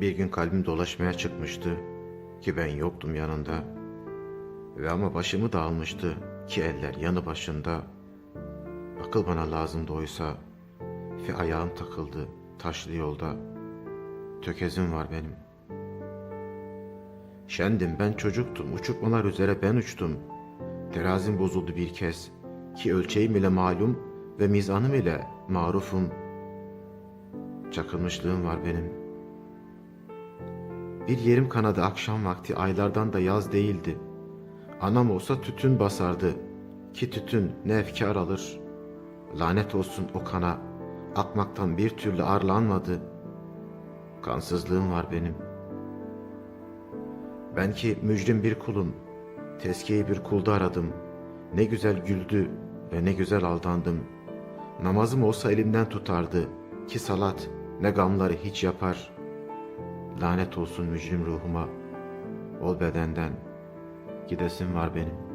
Bir gün kalbim dolaşmaya çıkmıştı ki ben yoktum yanında. Ve ama başımı da almıştı ki eller yanı başında. Akıl bana lazımdı oysa ve ayağım takıldı taşlı yolda. Tökezim var benim. Şendim ben çocuktum, uçurtmalar üzere ben uçtum. Terazim bozuldu bir kez ki ölçeğim ile malum ve mizanım ile marufum. Çakılmışlığım var benim. Bir yerim kanadı akşam vakti aylardan da yaz değildi. Anam olsa tütün basardı ki tütün ne efkar alır. Lanet olsun o kana akmaktan bir türlü arlanmadı. Kansızlığım var benim. Ben ki mücrim bir kulum. Tezkiyeyi bir kulda aradım. Ne güzel güldü ve ne güzel aldandım. Namazım olsa elimden tutardı ki salat ne gamları hiç yapar. Lanet olsun mücrim ruhuma. Ol bedenden. Gidesim var benim.''